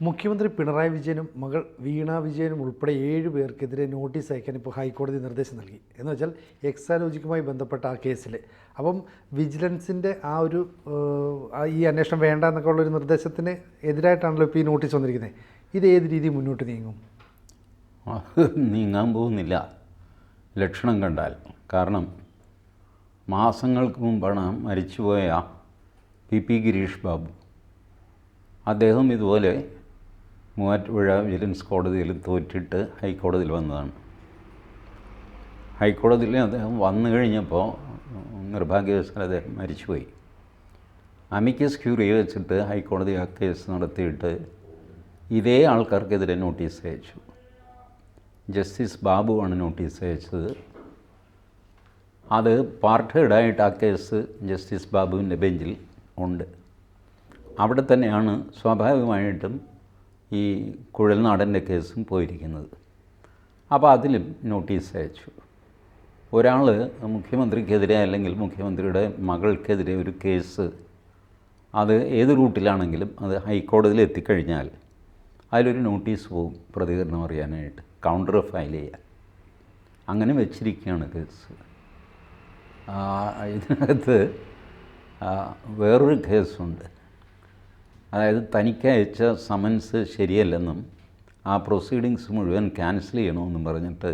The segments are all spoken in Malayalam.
മുഖ്യമന്ത്രി പിണറായി വിജയനും മകൾ വീണ വിജയനും ഉൾപ്പെടെ ഏഴ് പേർക്കെതിരെ നോട്ടീസ് അയക്കാൻ ഇപ്പോൾ ഹൈക്കോടതി നിർദ്ദേശം നൽകി. എന്ന് വെച്ചാൽ എക്സാലോജിക്കുമായി ബന്ധപ്പെട്ട ആ കേസിൽ അപ്പം വിജിലൻസിന്റെ ആ ഒരു ഈ അന്വേഷണം വേണ്ട എന്നൊക്കെ ഉള്ളൊരു നിർദ്ദേശത്തിന് എതിരായിട്ടാണല്ലോ ഇപ്പോൾ ഈ നോട്ടീസ് വന്നിരിക്കുന്നത്. ഇത് ഏത് രീതി മുന്നോട്ട് നീങ്ങും? നീങ്ങാൻ പോകുന്നില്ല. ലക്ഷണം കണ്ടാൽ. കാരണം മാസങ്ങൾക്ക് മുമ്പാണ് മരിച്ചുപോയ പി പി ഗിരീഷ് ബാബു. അദ്ദേഹം ഇതുപോലെ മൂവാറ്റുപുഴ വിജിലൻസ് കോടതിയിൽ തോറ്റിട്ട് ഹൈക്കോടതിയിൽ വന്നതാണ്. ഹൈക്കോടതിയിൽ അദ്ദേഹം വന്നു കഴിഞ്ഞപ്പോൾ നിർഭാഗ്യവശാൽ അദ്ദേഹം മരിച്ചുപോയി. അമിക്കസ് ക്യൂറി വെച്ചിട്ട് ഹൈക്കോടതി ആ കേസ് നടത്തിയിട്ട് ഇതേ ആൾക്കാർക്കെതിരെ നോട്ടീസ് അയച്ചു. ജസ്റ്റിസ് ബാബുവാണ് നോട്ടീസ് അയച്ചത്. അത് പാർട്ടേഡായിട്ട് ആ കേസ് ജസ്റ്റിസ് ബാബുവിന്റെ ബെഞ്ചിൽ ഉണ്ട്. അവിടെ തന്നെയാണ് സ്വാഭാവികമായിട്ടും ഈ കുഴൽനാടന്റെ കേസും പോയിരിക്കുന്നത്. അപ്പോൾ അതിലും നോട്ടീസ് അയച്ചു. ഒരാൾ മുഖ്യമന്ത്രിക്കെതിരെ അല്ലെങ്കിൽ മുഖ്യമന്ത്രിയുടെ മകൾക്കെതിരെ ഒരു കേസ് അത് ഏത് റൂട്ടിലാണെങ്കിലും അത് ഹൈക്കോടതിയിൽ എത്തിക്കഴിഞ്ഞാൽ അതിലൊരു നോട്ടീസ് പോവും പ്രതികരണം അറിയാനായിട്ട് കൗണ്ടർ ഫയൽ ചെയ്യാൻ. അങ്ങനെ വെച്ചിരിക്കുകയാണ് കേസ്. ഇതിനകത്ത് വേറൊരു കേസുണ്ട്. അതായത് തനിക്ക് അയച്ച സമൻസ് ശരിയല്ലെന്നും ആ പ്രൊസീഡിങ്സ് മുഴുവൻ ക്യാൻസൽ ചെയ്യണമെന്നും പറഞ്ഞിട്ട്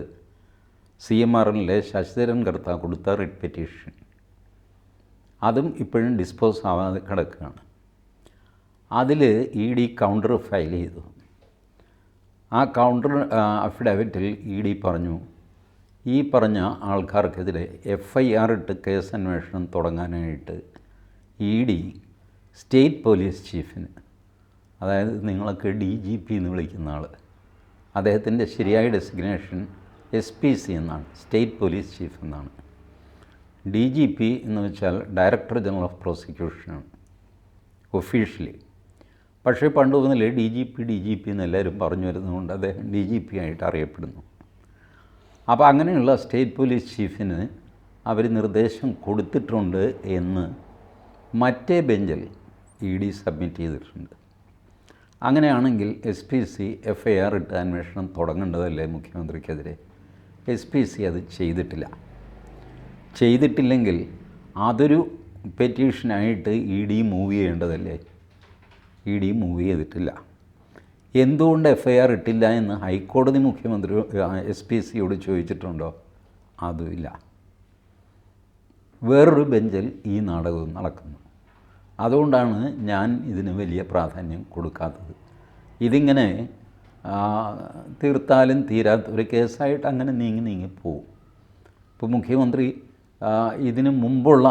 സി എം ആർ എല്ലിലെ ശശിധരൻ കർത്ത കൊടുത്ത റിട്ട് പെറ്റീഷൻ അതും ഇപ്പോഴും ഡിസ്പോസ് ആവാതെ കിടക്കുകയാണ്. അതിൽ ഇ ഡി കൗണ്ടർ ഫയൽ ചെയ്തു. ആ കൗണ്ടർ അഫിഡവിറ്റിൽ ഇ ഡി പറഞ്ഞു ഈ പറഞ്ഞ ആൾക്കാർക്കെതിരെ എഫ് ഐ ആർ ഇട്ട് കേസ് അന്വേഷണം തുടങ്ങാനായിട്ട് ഇ ഡി സ്റ്റേറ്റ് പോലീസ് ചീഫിന് അതായത് നിങ്ങളൊക്കെ ഡി ജി പി എന്ന് വിളിക്കുന്ന ആൾ അദ്ദേഹത്തിന്റെ ശരിയായ ഡെസിഗ്നേഷൻ എസ് പി സി എന്നാണ് സ്റ്റേറ്റ് പോലീസ് ചീഫ് എന്നാണ്. ഡി ജി പി എന്ന് വെച്ചാൽ ഡയറക്ടർ ജനറൽ ഓഫ് പ്രോസിക്യൂഷനാണ് ഒഫീഷ്യലി. പക്ഷേ പണ്ട് മുതലേ D G P D G P എന്ന് എല്ലാവരും പറഞ്ഞു വരുന്നതുകൊണ്ട് അദ്ദേഹം ഡി ജി പി ആയിട്ട് അറിയപ്പെടുന്നു. അപ്പോൾ അങ്ങനെയുള്ള സ്റ്റേറ്റ് പോലീസ് ചീഫിന് അവർ നിർദ്ദേശം കൊടുത്തിട്ടുണ്ട് എന്ന് മറ്റേ ബെഞ്ചിൽ ഇ ഡി സബ്മിറ്റ് ചെയ്തിട്ടുണ്ട്. അങ്ങനെയാണെങ്കിൽ S P C F I R ഇട്ട് അന്വേഷണം തുടങ്ങേണ്ടതല്ലേ മുഖ്യമന്ത്രിക്കെതിരെ? എസ് പി സി അത് ചെയ്തിട്ടില്ല. ചെയ്തിട്ടില്ലെങ്കിൽ അതൊരു പെറ്റീഷനായിട്ട് ഇ ഡി മൂവ് ചെയ്യേണ്ടതല്ലേ? ഇ ഡി മൂവ് ചെയ്തിട്ടില്ല. എന്തുകൊണ്ട് എഫ് ഐ ആർ ഇട്ടില്ല എന്ന് ഹൈക്കോടതി മുഖ്യമന്ത്രി എസ് പി സിയോട് ചോദിച്ചിട്ടുണ്ടോ? അതുമില്ല. വേറൊരു ബെഞ്ചിൽ ഈ നാടകവും നടക്കുന്നു. അതുകൊണ്ടാണ് ഞാൻ ഇതിന് വലിയ പ്രാധാന്യം കൊടുക്കാത്തത്. ഇതിങ്ങനെ തീർത്താലും തീരാത്ത ഒരു കേസായിട്ട് അങ്ങനെ നീങ്ങി നീങ്ങി പോവും. ഇപ്പോൾ മുഖ്യമന്ത്രി ഇതിന് മുമ്പുള്ള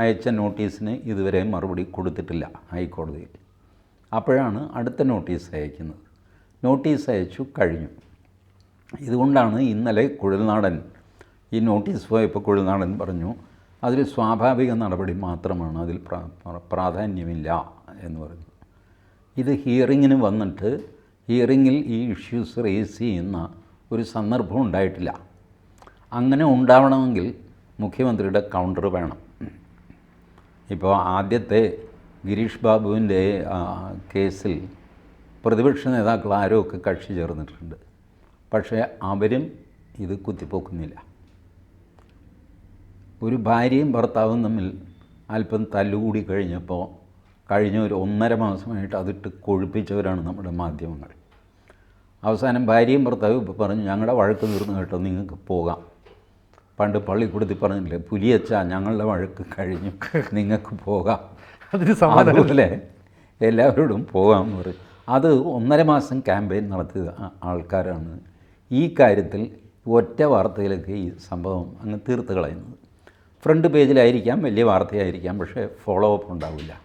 അയച്ച നോട്ടീസിന് ഇതുവരെ മറുപടി കൊടുത്തിട്ടില്ല ഹൈക്കോടതിയിൽ. അപ്പോഴാണ് അടുത്ത നോട്ടീസ് അയക്കുന്നത്. നോട്ടീസ് അയച്ചു കഴിഞ്ഞു. ഇതുകൊണ്ടാണ് ഇന്നലെ കുഴൽനാടൻ ഈ നോട്ടീസ് പോയപ്പോൾ കുഴൽനാടൻ പറഞ്ഞു അതിൽ സ്വാഭാവിക നടപടി മാത്രമാണ് അതിൽ പ്രാ- പ്രാ- പ്രാധാന്യമില്ല എന്ന് പറഞ്ഞു. ഇത് ഹിയറിങ്ങിന് വന്നിട്ട് ഹിയറിങ്ങിൽ ഈ ഇഷ്യൂസ് റേസ് ചെയ്യുന്ന ഒരു സന്ദർഭം ഉണ്ടായിട്ടില്ല. അങ്ങനെ ഉണ്ടാവണമെങ്കിൽ മുഖ്യമന്ത്രിയുടെ കൗണ്ടർ വേണം. ഇപ്പോൾ ആദ്യത്തെ ഗിരീഷ് ബാബുവിന്റെ കേസിൽ പ്രതിപക്ഷ നേതാക്കൾ ആരോ ഒക്കെ കക്ഷി ചേർന്നിട്ടുണ്ട്. പക്ഷേ അവരും ഇത് കുത്തിപ്പോക്കുന്നില്ല. ഒരു ഭാര്യയും ഭർത്താവും തമ്മിൽ അല്പം തല്ലുകൂടി കഴിഞ്ഞപ്പോൾ കഴിഞ്ഞ ഒരു ഒന്നര മാസമായിട്ട് അതിട്ട് കൊഴുപ്പിച്ചവരാണ് നമ്മുടെ മാധ്യമങ്ങൾ. അവസാനം ഭാര്യയും ഭർത്താവും ഇപ്പോൾ പറഞ്ഞു ഞങ്ങളുടെ വഴക്ക് തീർന്നു കേട്ടോ നിങ്ങൾക്ക് പോകാം. പണ്ട് പള്ളിക്കൂടത്തിൽ പറഞ്ഞില്ലേ പുലിയച്ച ഞങ്ങളുടെ വഴക്ക് കഴിഞ്ഞു നിങ്ങൾക്ക് പോകാം. അതിന് അതുപോലെ എല്ലാവരോടും പോകാമെന്ന് പറയും. അത് ഒന്നര മാസം ക്യാമ്പയിൻ നടത്തിയ ആൾക്കാരാണ് ഈ കാര്യത്തിൽ ഒറ്റ വാർത്തയിലൊക്കെ ഈ സംഭവം അങ്ങ് തീർത്ത് കളയുന്നത്. ഫ്രണ്ട് പേജിലായിരിക്കാം വലിയ വാർത്തയായിരിക്കാം പക്ഷേ ഫോളോ അപ്പ് ഉണ്ടാവില്ല.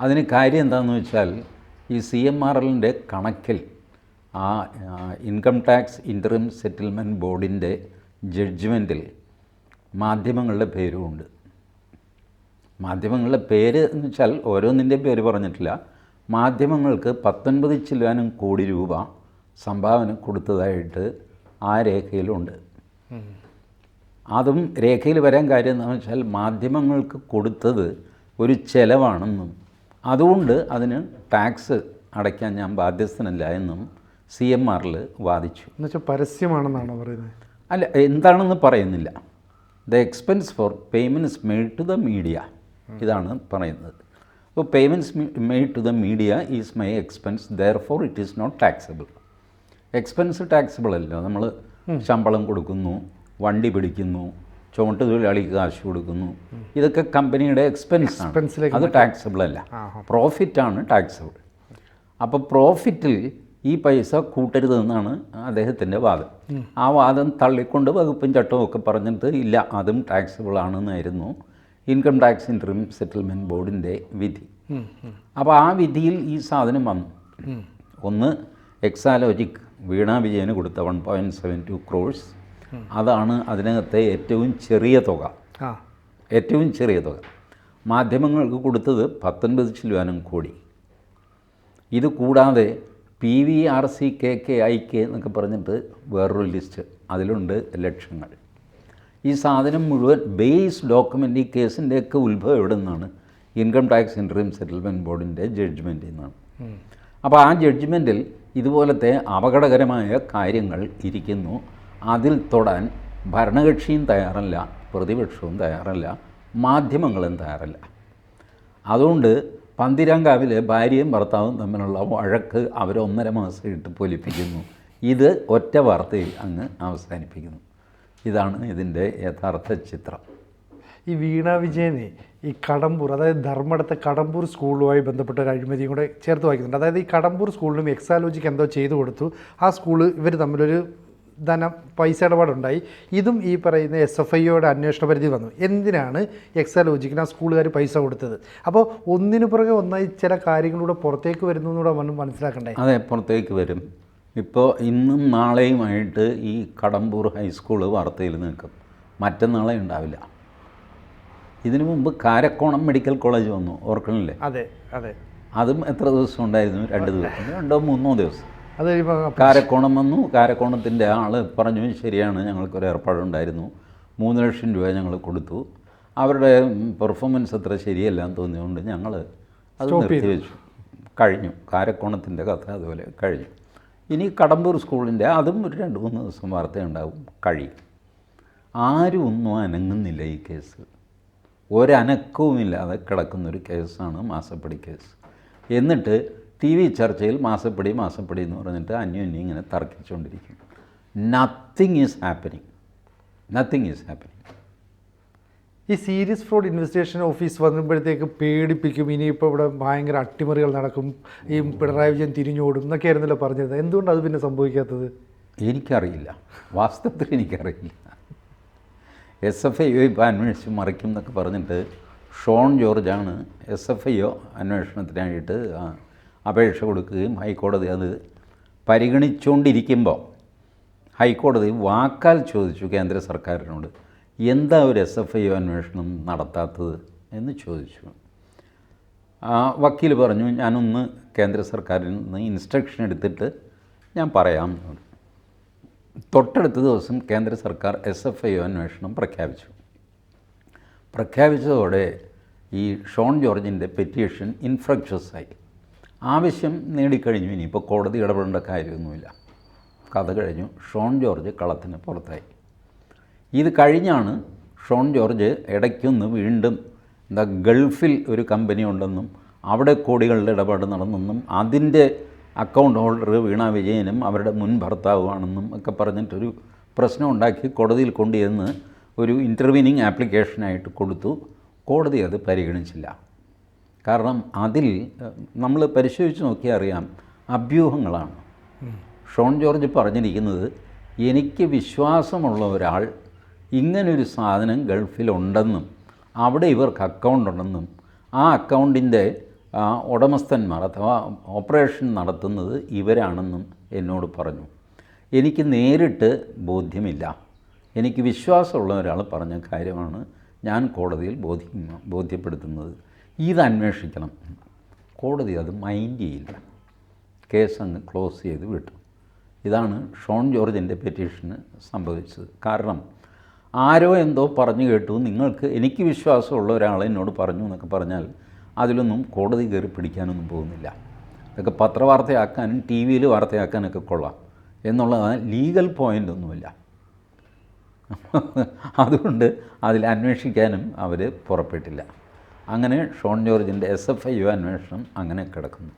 അതിന് കാര്യം എന്താണെന്ന് വെച്ചാൽ ഈ സി എം ആർ എല്ലിന്റെ കണക്കിൽ ആ ഇൻകം ടാക്സ് ഇന്ററിം സെറ്റിൽമെന്റ് ബോർഡിന്റെ ജഡ്ജ്മെന്റിൽ മാധ്യമങ്ങളുടെ പേരുമുണ്ട്. മാധ്യമങ്ങളുടെ പേര് എന്ന് വെച്ചാൽ ഓരോന്നിന്റെയും പേര് പറഞ്ഞിട്ടില്ല. മാധ്യമങ്ങൾക്ക് പത്തൊൻപത് ചില്ലാനും കോടി രൂപ സംഭാവന കൊടുത്തതായിട്ട് ആ രേഖയിലുണ്ട്. അതും രേഖയിൽ വരാൻ കാര്യം എന്താണെന്ന് വെച്ചാൽ മാധ്യമങ്ങൾക്ക് കൊടുത്തത് ഒരു ചെലവാണെന്നും അതുകൊണ്ട് അതിന് ടാക്സ് അടയ്ക്കാൻ ഞാൻ ബാധ്യസ്ഥനല്ല എന്നും സി എം ആറിൽ വാദിച്ചു. എന്നുവെച്ചാൽ പരസ്യമാണെന്നാണോ പറയുന്നത്? അല്ല എന്താണെന്ന് പറയുന്നില്ല. The expense for payments made to the media ഇതാണ് പറയുന്നത്. അപ്പോൾ payments made to the media is my expense therefore it is not taxable. Expense taxable അല്ലോ നമ്മൾ ശമ്പളം കൊടുക്കുന്നു വണ്ടി പിടിക്കുന്നു ചുമട്ട് തൊഴിലാളിക്ക് കാശ് കൊടുക്കുന്നു. ഇതൊക്കെ കമ്പനിയുടെ എക്സ്പെൻസ് ആണ്. അത് ടാക്സബിൾ അല്ല. പ്രോഫിറ്റാണ് ടാക്സബിൾ അപ്പോൾ പ്രോഫിറ്റിൽ ഈ പൈസ കൂട്ടരുതെന്നാണ് അദ്ദേഹത്തിന്റെ വാദം. ആ വാദം തള്ളിക്കൊണ്ട് വകുപ്പും ചട്ടവും ഒക്കെ പറഞ്ഞിട്ട് ഇല്ല അതും ടാക്സബിൾ ആണെന്നായിരുന്നു ഇൻകം ടാക്സ് ഇൻട്രീം സെറ്റിൽമെന്റ് ബോർഡിന്റെ വിധി. അപ്പോൾ ആ വിധിയിൽ ഈ സാധനം വന്നു. ഒന്ന് എക്സാലോജിക് വീണാ വിജയന് കൊടുത്ത one point seven two crores അതാണ് അതിനകത്തെ ഏറ്റവും ചെറിയ തുക. ഏറ്റവും ചെറിയ തുക. മാധ്യമങ്ങൾക്ക് കൊടുത്തത് പത്തൊൻപത് ശതമാനം കോടി. ഇത് കൂടാതെ P V R C K K I K എന്നൊക്കെ പറഞ്ഞിട്ട് വേറൊരു ലിസ്റ്റ് അതിലുണ്ട് ലക്ഷങ്ങൾ. ഈ സാധനം മുഴുവൻ ബേസ് ഡോക്യുമെന്റ് ഈ കേസിന്റെയൊക്കെ ഉത്ഭവം എവിടെ നിന്നാണ് ഇൻകം ടാക്സ് ഇൻട്രീം സെറ്റിൽമെന്റ് ബോർഡിന്റെ ജഡ്ജ്മെന്റിൽ നിന്നാണ്. അപ്പോൾ ആ ജഡ്ജ്മെന്റിൽ ഇതുപോലത്തെ അപകടകരമായ കാര്യങ്ങൾ ഇരിക്കുന്നു. അതിൽ തൊടാൻ ഭരണകക്ഷിയും തയ്യാറല്ല പ്രതിപക്ഷവും തയ്യാറല്ല മാധ്യമങ്ങളും തയ്യാറല്ല. അതുകൊണ്ട് പന്തിരാങ്കാവിലെ ഭാര്യയും ഭർത്താവും തമ്മിലുള്ള വഴക്ക് അവരൊന്നര മാസം ഇട്ട് പൊലിപ്പിക്കുന്നു. ഇത് ഒറ്റ വാർത്തയിൽ അങ്ങ് അവസാനിപ്പിക്കുന്നു. ഇതാണ് ഇതിന്റെ യഥാർത്ഥ ചിത്രം. ഈ വീണ വിജയനെ ഈ കടമ്പൂർ അതായത് ധർമ്മടത്തെ കടമ്പൂർ സ്കൂളുമായി ബന്ധപ്പെട്ട ഒരു അഴിമതിയും കൂടെ ചേർത്ത് വായിക്കുന്നുണ്ട്. അതായത് ഈ കടമ്പൂർ സ്കൂളിനും എക്സാലോജിക്ക് എന്തോ ചെയ്തു കൊടുത്തു. ആ സ്കൂൾ ഇവർ തമ്മിലൊരു ധനം പൈസ ഇടപാടുണ്ടായി. ഇതും ഈ പറയുന്ന എസ് എഫ് ഐയുടെ അന്വേഷണ പരിധി വന്നു. എന്തിനാണ് എക്സാലോജിക്കിന് ആ സ്കൂളുകാർ പൈസ കൊടുത്തത്? അപ്പോൾ ഒന്നിനു പുറകെ ഒന്നായി ചില കാര്യങ്ങളിലൂടെ പുറത്തേക്ക് വരുന്നു എന്നൂടെ നമ്മൾ മനസ്സിലാക്കണ്ടേ? അതെ പുറത്തേക്ക് വരും. ഇപ്പോൾ ഇന്നും നാളെയുമായിട്ട് ഈ കടമ്പൂർ ഹൈസ്കൂൾ വാർത്തയിൽ നിൽക്കും. മറ്റന്നാളെ ഉണ്ടാവില്ല. ഇതിനു മുമ്പ് കാരക്കോണം മെഡിക്കൽ കോളേജ് വന്നു ഓർക്കണില്ലേ? അതെ അതെ. അതും എത്ര ദിവസം ഉണ്ടായിരുന്നു? രണ്ട് ദിവസം രണ്ടോ മൂന്നോ ദിവസം. അത് കാരക്കോണം വന്നു കാരക്കോണത്തിന്റെ ആൾ പറഞ്ഞു ശരിയാണ് ഞങ്ങൾക്കൊരു ഏർപ്പാടുണ്ടായിരുന്നു. മൂന്ന് ലക്ഷം രൂപ ഞങ്ങൾ കൊടുത്തു. അവരുടെ പെർഫോമൻസ് അത്ര ശരിയല്ല എന്ന് തോന്നിയതുകൊണ്ട് ഞങ്ങൾ അത് നിർത്തിവെച്ചു. കഴിഞ്ഞു. കാരക്കോണത്തിന്റെ കഥ അതുപോലെ കഴിഞ്ഞു. ഇനി കടമ്പൂർ സ്കൂളിന്റെ അതും ഒരു രണ്ട് മൂന്ന് ദിവസം വാർത്തയുണ്ടാവും. കഴിയും. ആരും ഒന്നും അനങ്ങുന്നില്ല ഈ കേസ്. ഒരനക്കവുമില്ലാതെ കിടക്കുന്നൊരു കേസാണ് മാസപ്പടി കേസ്. എന്നിട്ട് ടി വി ചർച്ചയിൽ മാസപ്പടി മാസപ്പടി എന്ന് പറഞ്ഞിട്ട് അന്യോന്യം ഇങ്ങനെ തർക്കിച്ചുകൊണ്ടിരിക്കും. Nothing is happening nothing is happening ഈ സീരിയസ് ഫ്രോഡ് ഇൻവെസ്റ്റിഗേഷൻ ഓഫീസ് വന്നപ്പോഴത്തേക്ക് പേടിപ്പിക്കും ഇനിയിപ്പോൾ ഇവിടെ ഭയങ്കര അട്ടിമറികൾ നടക്കും ഈ പിണറായി വിജയൻ തിരിഞ്ഞോടും എന്നൊക്കെ ആയിരുന്നല്ലോ പറഞ്ഞത്. എന്തുകൊണ്ട് അത് പിന്നെ സംഭവിക്കാത്തത്? എനിക്കറിയില്ല. വാസ്തവത്തിൽ എനിക്കറിയില്ല. എസ് എഫ് ഐ ഒ ഇപ്പോൾ അന്വേഷിച്ച് മറിക്കും എന്നൊക്കെ പറഞ്ഞിട്ട് ഷോൺ ജോർജാണ് എസ് എഫ് ഐ ഒ അന്വേഷണത്തിനായിട്ട് അപേക്ഷ കൊടുക്കുകയും ഹൈക്കോടതി അത് പരിഗണിച്ചുകൊണ്ടിരിക്കുമ്പോൾ ഹൈക്കോടതി വാക്കാൽ ചോദിച്ചു കേന്ദ്ര സർക്കാരിനോട് എന്താ ഒരു എസ് എഫ് ഐ അന്വേഷണം നടത്താത്തത്? എന്ന് ചോദിച്ചു. ആ വക്കീൽ പറഞ്ഞു ഞാനൊന്ന് കേന്ദ്ര സർക്കാരിൽ നിന്ന് ഇൻസ്ട്രക്ഷൻ എടുത്തിട്ട് ഞാൻ പറയാം. തൊട്ടടുത്ത ദിവസം കേന്ദ്ര സർക്കാർ എസ് എഫ് ഐ അന്വേഷണം പ്രഖ്യാപിച്ചു. പ്രഖ്യാപിച്ചതോടെ ഈ ഷോൺ ജോർജിന്റെ പെറ്റീഷൻ ഇൻഫ്രക്ഷ്യസ് ആയി ആവശ്യം നേടിക്കഴിഞ്ഞു. ഇനിയിപ്പോൾ കോടതി ഇടപെടേണ്ട കാര്യമൊന്നുമില്ല. കഥ കഴിഞ്ഞു. ഷോൺ ജോർജ് കളത്തിന് പുറത്തായി. ഇത് കഴിഞ്ഞാണ് ഷോൺ ജോർജ് ഇടയ്ക്കൊന്ന് വീണ്ടും എന്താ ഗൾഫിൽ ഒരു കമ്പനി ഉണ്ടെന്നും അവിടെ കോടികളുടെ ഇടപാട് നടന്നെന്നും അതിന്റെ അക്കൗണ്ട് ഹോൾഡർ വീണ വിജയനും അവരുടെ മുൻ ഭർത്താവുമാണെന്നും ഒക്കെ പറഞ്ഞിട്ടൊരു പ്രശ്നം ഉണ്ടാക്കി കോടതിയിൽ കൊണ്ടുചെന്ന് ഒരു ഇന്റർവീനിങ് ആപ്ലിക്കേഷനായിട്ട് കൊടുത്തു. കോടതി അത് പരിഗണിച്ചില്ല. കാരണം അതിൽ നമ്മൾ പരിശോധിച്ച് നോക്കിയാൽ അറിയാം അഭ്യൂഹങ്ങളാണ്. ഷോൺ ജോർജ് പറഞ്ഞിരിക്കുന്നത് എനിക്ക് വിശ്വാസമുള്ള ഒരാൾ ഇങ്ങനൊരു സാധനം ഗൾഫിലുണ്ടെന്നും അവിടെ ഇവർക്ക് അക്കൗണ്ട് ഉണ്ടെന്നും ആ അക്കൗണ്ടിന്റെ ഉടമസ്ഥന്മാർ അഥവാ ഓപ്പറേഷൻ നടത്തുന്നത് ഇവരാണെന്നും എന്നോട് പറഞ്ഞു. എനിക്ക് നേരിട്ട് ബോധ്യമില്ല. എനിക്ക് വിശ്വാസമുള്ള ഒരാൾ പറഞ്ഞ കാര്യമാണ് ഞാൻ കോടതിയിൽ ബോധ്യ ബോധ്യപ്പെടുത്തുന്നത്. ഇത് അന്വേഷിക്കണം. കോടതി അത് മൈൻഡ് ചെയ്യില്ല. കേസ് അങ്ങ് ക്ലോസ് ചെയ്ത് വിട്ടു. ഇതാണ് ഷോൺ ജോർജിന്റെ പെറ്റീഷന് സംഭവിച്ചത്. കാരണം ആരോ എന്തോ പറഞ്ഞു കേട്ടു. നിങ്ങൾക്ക് എനിക്ക് വിശ്വാസമുള്ള ഒരാൾ എന്നോട് പറഞ്ഞു എന്നൊക്കെ പറഞ്ഞാൽ അതിലൊന്നും കോടതി കയറി പിടിക്കാനൊന്നും പോകുന്നില്ല. ഇതൊക്കെ പത്രവാർത്തയാക്കാനും ടി വിയിൽ വാർത്തയാക്കാനൊക്കെ കൊള്ളാം എന്നുള്ളത് ലീഗൽ പോയിന്റ് ഒന്നുമില്ല അതുകൊണ്ട് അതിൽ അന്വേഷിക്കാനും അവർ പുറപ്പെട്ടില്ല. അങ്ങനെ ഷോൺ ജോർജിന്റെ എസ് എഫ് ഐ യു അന്വേഷണം അങ്ങനെ കിടക്കുന്നു.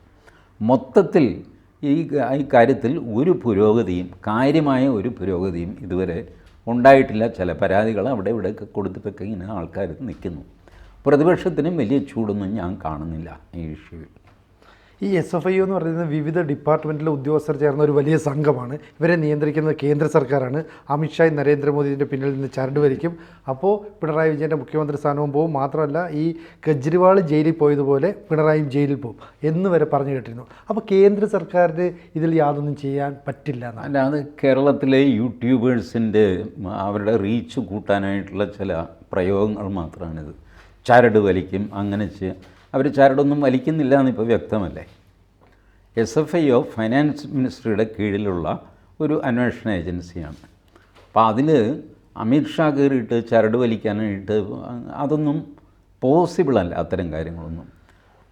മൊത്തത്തിൽ ഈ ഈ കാര്യത്തിൽ ഒരു പുരോഗതിയും കാര്യമായ ഒരു പുരോഗതിയും ഇതുവരെ ഉണ്ടായിട്ടില്ല. ചില പരാതികൾ അവിടെ ഇവിടെയൊക്കെ കൊടുത്തിട്ടൊക്കെ ഇങ്ങനെ ആൾക്കാർ നിൽക്കുന്നു. പ്രതിപക്ഷത്തിനും വലിയ ചൂടൊന്നും ഞാൻ കാണുന്നില്ല ഈ ഇഷ്യൂവിൽ. ഈ എസ് എഫ് ഐ എന്ന് പറയുന്നത് വിവിധ ഡിപ്പാർട്ട്മെന്റിലെ ഉദ്യോഗസ്ഥർ ചേർന്ന ഒരു വലിയ സംഘമാണ്. ഇവരെ നിയന്ത്രിക്കുന്നത് കേന്ദ്ര സർക്കാരാണ്. അമിത്ഷായും നരേന്ദ്രമോദിന്റെ പിന്നിൽ നിന്ന് ചരട് വലിക്കും. അപ്പോൾ പിണറായി വിജയന്റെ മുഖ്യമന്ത്രി സ്ഥാനവും പോവും. മാത്രമല്ല ഈ കെജ്രിവാൾ ജയിലിൽ പോയതുപോലെ പിണറായിയും ജയിലിൽ പോകും എന്ന് വരെ പറഞ്ഞു കേട്ടിരുന്നു. അപ്പോൾ കേന്ദ്ര സർക്കാരിന് ഇതിൽ യാതൊന്നും ചെയ്യാൻ പറ്റില്ല എന്നാണ്. അത് കേരളത്തിലെ യൂട്യൂബേഴ്സിന്റെ അവരുടെ റീച്ച് കൂട്ടാനായിട്ടുള്ള ചില പ്രയോഗങ്ങൾ മാത്രമാണിത്. ചരട് വലിക്കും അങ്ങനെ ചെയ്യാം. അവർ ചരടൊന്നും വലിക്കുന്നില്ല എന്നിപ്പോൾ വ്യക്തമല്ലേ? S F I O finance മിനിസ്ട്രിയുടെ കീഴിലുള്ള ഒരു അന്വേഷണ ഏജൻസിയാണ്. അപ്പോൾ അതിൽ അമിത്ഷാ കയറിയിട്ട് ചരട് വലിക്കാനായിട്ട് അതൊന്നും പോസിബിളല്ല അത്തരം കാര്യങ്ങളൊന്നും.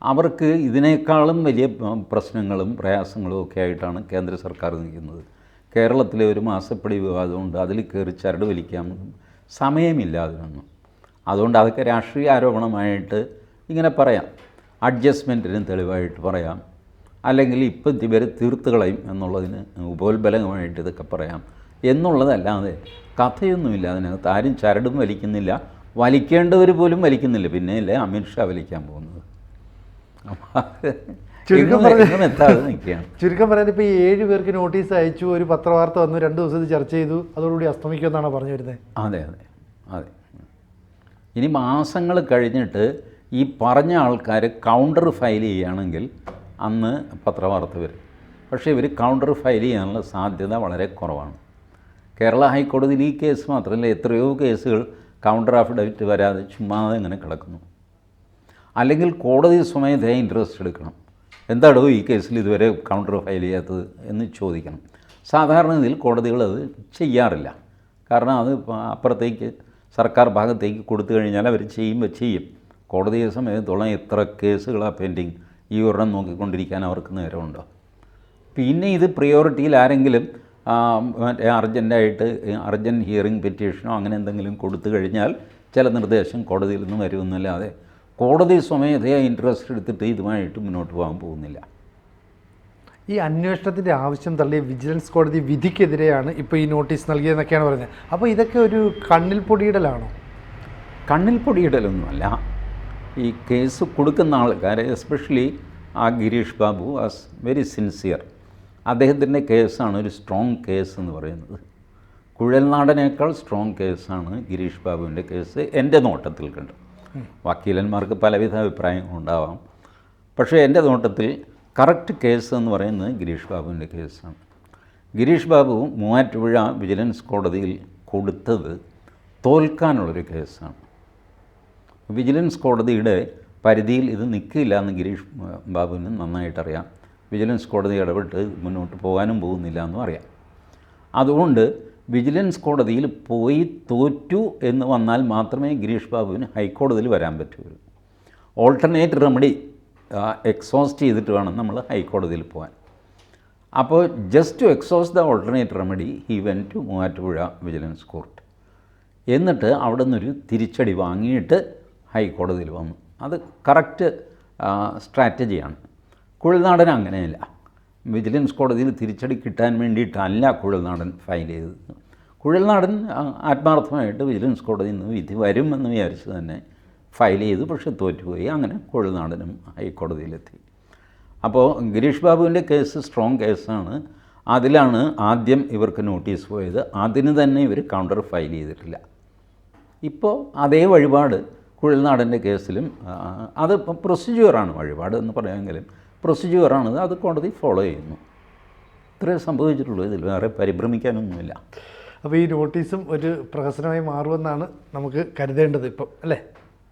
അവർക്ക് ഇതിനേക്കാളും വലിയ പ്രശ്നങ്ങളും പ്രയാസങ്ങളും ഒക്കെ ആയിട്ടാണ് കേന്ദ്ര സർക്കാർ നിൽക്കുന്നത്. കേരളത്തിലെ ഒരു മാസപ്പടി വിവാദമുണ്ട് അതിൽ കയറി ചരട് വലിക്കാൻ സമയമില്ല അതിനൊന്നും. അതുകൊണ്ട് അതൊക്കെ രാഷ്ട്രീയ ആരോപണമായിട്ട് ഇങ്ങനെ പറയാം. അഡ്ജസ്റ്റ്മെന്റിന് തെളിവായിട്ട് പറയാം. അല്ലെങ്കിൽ ഇപ്പം ഇവർ തീർത്ത് കളയും എന്നുള്ളതിന് ഉപോത്ബലമായിട്ട് ഇതൊക്കെ പറയാം. എന്നുള്ളതല്ലാതെ കഥയൊന്നുമില്ല അതിനകത്ത്. ആരും ചരടും വലിക്കുന്നില്ല. വലിക്കേണ്ടവർ പോലും വലിക്കുന്നില്ല. പിന്നെ അല്ലേ അമിത്ഷാ വലിക്കാൻ പോകുന്നത്. ചുരുക്കം പറഞ്ഞ- ചുരുക്കം പറയാൻ ഇപ്പോൾ ഈ ഏഴ് പേർക്ക് നോട്ടീസ് അയച്ചു ഒരു പത്രവാർത്ത വന്നു രണ്ട് ദിവസത്തിൽ ചർച്ച ചെയ്തു അതോടുകൂടി അസ്തമിക്കുമെന്നാണ് പറഞ്ഞു വരുന്നത്? അതെ അതെ അതെ. ഇനി മാസങ്ങൾ കഴിഞ്ഞിട്ട് ഈ പറഞ്ഞ ആൾക്കാർ കൗണ്ടർ ഫയൽ ചെയ്യുകയാണെങ്കിൽ അന്ന് പത്രവാർത്ത വരും. പക്ഷേ ഇവർ കൗണ്ടർ ഫയൽ ചെയ്യാനുള്ള സാധ്യത വളരെ കുറവാണ്. കേരള ഹൈക്കോടതിയിൽ ഈ കേസ് മാത്രമല്ല എത്രയോ കേസുകൾ കൗണ്ടർ അഫിഡവിറ്റ് വരാതെ ചുമ്മാതെ ഇങ്ങനെ കിടക്കുന്നു. അല്ലെങ്കിൽ കോടതി സ്വമേധയാ ഇൻട്രസ്റ്റ് എടുക്കണം. എന്താടോ ഈ കേസിൽ ഇതുവരെ കൗണ്ടർ ഫയൽ ചെയ്യാത്തത് എന്ന് ചോദിക്കണം. സാധാരണ ഇതിൽ കോടതികൾ അത് ചെയ്യാറില്ല. കാരണം അത് അപ്പുറത്തേക്ക് സർക്കാർ ഭാഗത്തേക്ക് കൊടുത്തു കഴിഞ്ഞാൽ അവർ ചെയ്യുമ്പോൾ ചെയ്യും. കോടതിയെ സമയത്തോളം എത്ര കേസുകളാണ് പെൻഡിങ് ഈ ഒരെണ്ണം നോക്കിക്കൊണ്ടിരിക്കാൻ അവർക്ക് നേരമുണ്ടോ? പിന്നെ ഇത് പ്രിയോറിറ്റിയിൽ ആരെങ്കിലും മറ്റേ അർജന്റായിട്ട് അർജന്റ് ഹിയറിംഗ് പെറ്റീഷനോ അങ്ങനെ എന്തെങ്കിലും കൊടുത്തു കഴിഞ്ഞാൽ ചില നിർദ്ദേശം കോടതിയിൽ നിന്ന് വരുമെന്നല്ലാതെ കോടതി സ്വമേധയാ ഇൻട്രസ്റ്റ് എടുത്തിട്ട് ഇതുമായിട്ട് മുന്നോട്ട് പോകാൻ പോകുന്നില്ല. ഈ അന്വേഷണത്തിന്റെ ആവശ്യം തള്ളിയ വിജിലൻസ് കോടതി വിധിക്കെതിരെയാണ് ഇപ്പോൾ ഈ നോട്ടീസ് നൽകിയതെന്നൊക്കെയാണ് പറയുന്നത് അപ്പോൾ ഇതൊക്കെ ഒരു കണ്ണിൽ പൊടിയിടലാണോ? കണ്ണിൽ പൊടിയിടലൊന്നുമല്ല. ഈ കേസ് കൊടുക്കുന്ന ആൾക്കാർ എസ്പെഷ്യലി ആ Girish Babu was very sincere അദ്ദേഹത്തിന്റെ കേസാണ് ഒരു സ്ട്രോങ് കേസ് എന്ന് പറയുന്നത്. കുഴൽനാടനേക്കാൾ സ്ട്രോങ് കേസാണ് ഗിരീഷ് ബാബുവിന്റെ കേസ് എന്റെ നോട്ടത്തിൽ കണ്ട്. വക്കീലന്മാർക്ക് പലവിധ അഭിപ്രായങ്ങളുണ്ടാവാം പക്ഷേ എന്റെ നോട്ടത്തിൽ കറക്റ്റ് കേസ് എന്ന് പറയുന്നത് ഗിരീഷ് ബാബുവിന്റെ കേസാണ്. ഗിരീഷ് ബാബു മൂവാറ്റുപുഴ വിജിലൻസ് കോടതിയിൽ കൊടുത്തത് തോൽക്കാനുള്ളൊരു കേസാണ്. വിജിലൻസ് കോടതിയുടെ പരിധിയിൽ ഇത് നിൽക്കില്ല എന്ന് ഗിരീഷ് ബാബുവിന് നന്നായിട്ടറിയാം. വിജിലൻസ് കോടതി ഇടപെട്ട് മുന്നോട്ട് പോകാനും പോകുന്നില്ല എന്നും അറിയാം. അതുകൊണ്ട് വിജിലൻസ് കോടതിയിൽ പോയി തോറ്റു എന്ന് വന്നാൽ മാത്രമേ ഗിരീഷ് ബാബുവിന് ഹൈക്കോടതിയിൽ വരാൻ പറ്റുള്ളൂ ഓൾട്ടർനേറ്റ് റെമഡി എക്സോസ്റ്റ് ചെയ്തിട്ട് വേണം നമ്മൾ ഹൈക്കോടതിയിൽ പോകാൻ. അപ്പോൾ just to exhaust the alternate remedy he went to Muvattupuzha vigilance court. എന്നിട്ട് അവിടെ നിന്നൊരു തിരിച്ചടി വാങ്ങിയിട്ട് ഹൈക്കോടതിയിൽ വന്നു. അത് കറക്റ്റ് സ്ട്രാറ്റജിയാണ്. കുഴൽനാടൻ അങ്ങനെയല്ല. വിജിലൻസ് കോടതിയിൽ തിരിച്ചടി കിട്ടാൻ വേണ്ടിയിട്ടല്ല കുഴൽനാടൻ ഫയൽ ചെയ്തത്. കുഴൽനാടൻ ആത്മാർത്ഥമായിട്ട് വിജിലൻസ് കോടതിയിൽ നിന്ന് വിധി വരുമെന്ന് വിചാരിച്ച് തന്നെ ഫയൽ ചെയ്തു പക്ഷെ തോറ്റുപോയി. അങ്ങനെ കുഴൽനാടനും ഹൈക്കോടതിയിലെത്തി. അപ്പോൾ ഗിരീഷ് ബാബുവിന്റെ കേസ് സ്ട്രോങ് കേസാണ്. അതിലാണ് ആദ്യം ഇവർക്ക് നോട്ടീസ് പോയത്. അതിന് തന്നെ ഇവർ കൗണ്ടർ ഫയൽ ചെയ്തിട്ടില്ല. ഇപ്പോൾ അതേ വഴിപാട് കുഴൽനാടന്റെ കേസിലും അത് പ്രൊസീജിയറാണ് വഴിപാട് എന്ന് പറയാമെങ്കിലും പ്രൊസീജിയറാണ് അത് കോടതി ഫോളോ ചെയ്യുന്നു. ഇത്രേ സംഭവിച്ചിട്ടുള്ളൂ ഇതിൽ വേറെ പരിഭ്രമിക്കാനൊന്നുമില്ല. അപ്പോൾ ഈ നോട്ടീസും ഒരു പ്രഹസനമായി മാറുമെന്നാണ് നമുക്ക് കരുതേണ്ടത് ഇപ്പം അല്ലേ?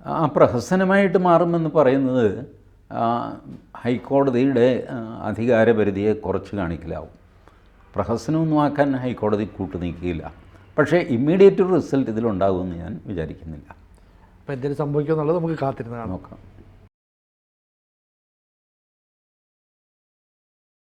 ആ പ്രഹസനമായിട്ട് മാറുമെന്ന് പറയുന്നത് ഹൈക്കോടതിയുടെ അധികാരപരിധിയെ കുറച്ച് കാണിക്കലാവും. പ്രഹസനമൊന്നും ആക്കാൻ ഹൈക്കോടതി കൂട്ടുനിൽക്കില്ല പക്ഷേ ഇമ്മീഡിയറ്റ് റിസൾട്ട് ഇതിലുണ്ടാകുമെന്ന് ഞാൻ വിചാരിക്കുന്നില്ല. അപ്പോൾ എന്തെങ്കിലും സംഭവിക്കുമെന്നുള്ളത് നമുക്ക് കാത്തിരുന്ന് കാണാം. നോക്കാം.